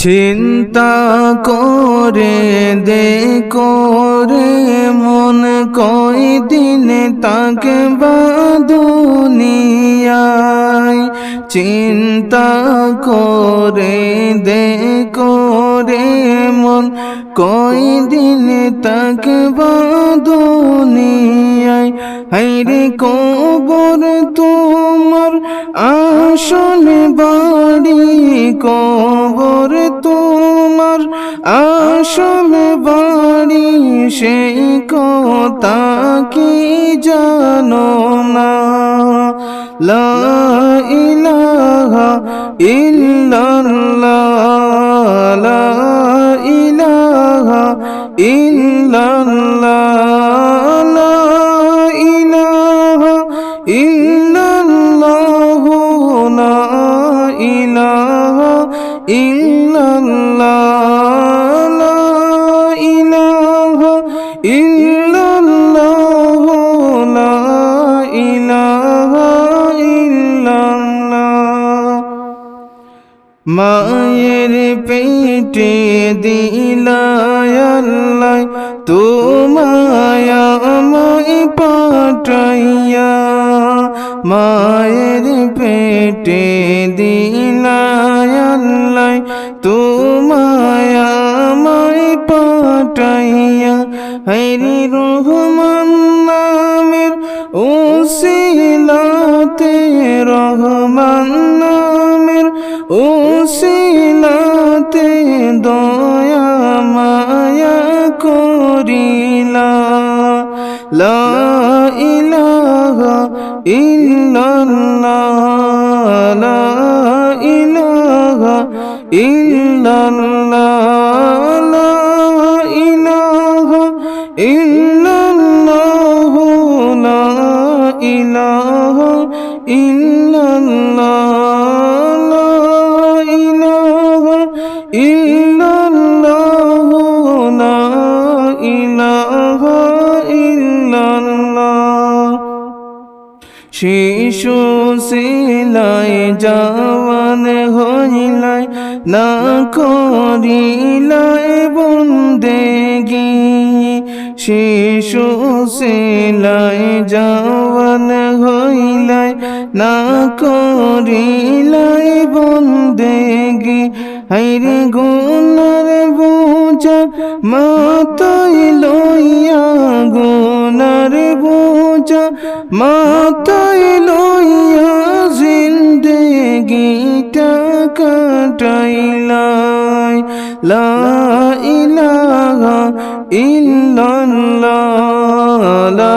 চিন্তা করে দেখরে মন কই দিন তাকে দুনিয়ায়? চিন্তা করে দেখরে মন কই দিন তাকে দুনিয়ায়? হাইরে কবর তোমার আসল বাড়ি, কবর তোমার আসল বাড়ি সেই কথা কি জানো না? লা ইলাহা ইল্লাল্লাহ, লা ইলাহা ইল্লাল্লাহ। মায়ের পেটে দিলায়াল্লাই তোমায় আমায় পাঠাইয়া মায়ের পেটে দিলায়াল্লাই হরি রহমান নামের ওসিলাতে রহমান নামের ওসিলাতে দয়া মায়া করিলা। লা ইলাহা ইল্লাল্লাহ, লা ইলাহা ইল্লাল্লাহ। শিশু সিলাই জওয়ান হইলাই না করিলাই বন্দেগি শিশু জওয়ান হইলাই না করিলাই বন্দেগি। হাইরে গুনার বোঝা মাতাই লইয়া গুনার বোঝা মাতাই লইয়া জিন্দেগিটা কাটাইলাই। লা ইলাহা ইল্লাল্লাহ, লা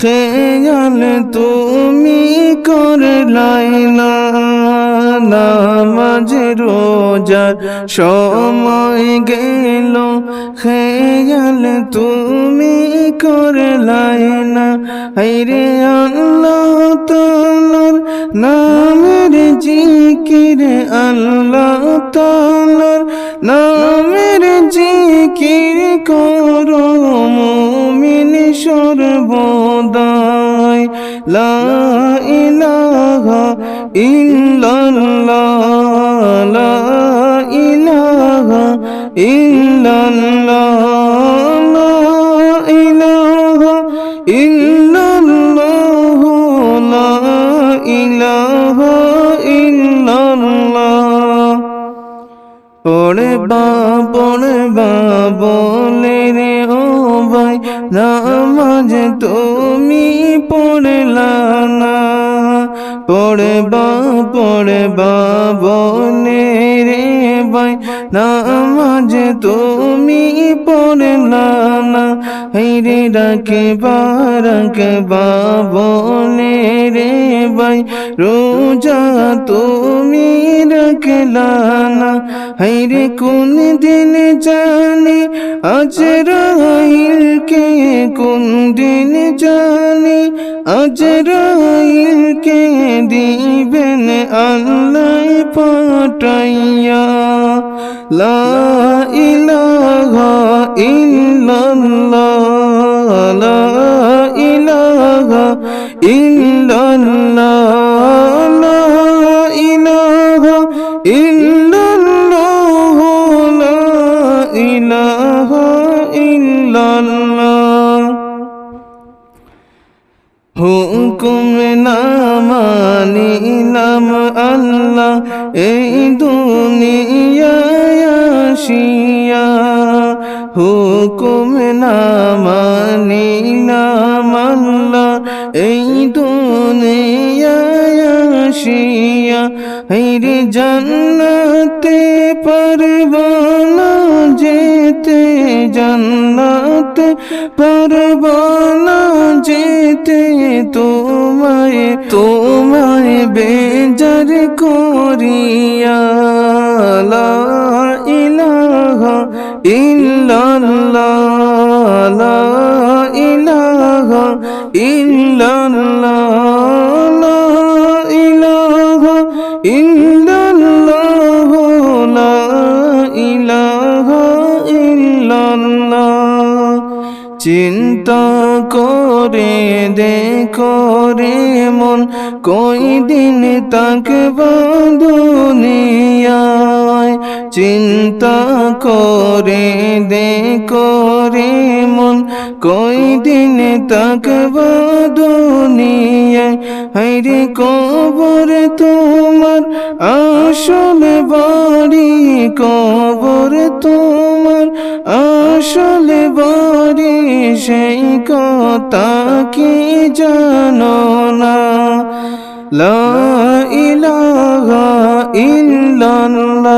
খেয়াল তুমি করলাই না, নামাজ রোজার সময় গেল। খেয়াল তুমি করলাই না হাইরে আল্লাহ তালার নামের জিকির, আল্লাহ তালার নামের জিকির করো, মুমিন সর্বদাই লা ইলাহা ইল্লাল্লাহ, লা ইলাহা ইল্লাল্লাহ, লা ইলাহা ইল্লাল্লাহ, লা ইলাহা ইল্লাল্লাহ। পড়বা পড়বা, বলে রে ও ভাই, নামাজ তুমি পড়লা না পড়বা পড়বা, বনে রে ভাই নামাজ তুমি পড়লা না হেরে ডাকে বারাকে বাবনে রে ভাই রোজা তুমি রাখলা না। হেরে কোন দিন জানি? আজ রাইল কে? কোন দিন জানি? আজ রাইল কে? দিবেন আল্লাহ পাঠাইয়া। লা ইলাহা ইল্লাল্লাহ। লা ইলাহা ইল্লাল্লাহ হুকুম না মানিলাম আল্লাহ, এই দুনিয়ায় আসিয়া। হুকুম না মানিলাম আল্লাহ, এই দুনিয়ায় আসিয়া। হেরে জান্নাতে পারব যেতে জান্নাতে পারব না যেতে তোমায় তোমায় বেজার করিয়া। লা ইলাহা ইল্লাল্লাহ, লা ইলাহা ইল্লাল্লাহ। চিন্তা করে দেখো রে মন কই দিন তাক দুনিয়ায় চিন্তা করে দেখো রে মন কই দিন তাকব দুনিয়ায়? হাইরে কবর তোমার, আসল বাড়ি কবর তোমার, আসল বাড়ি সেই কথা কি জানো না? লা ইলাহা ইল্লাল্লাহ।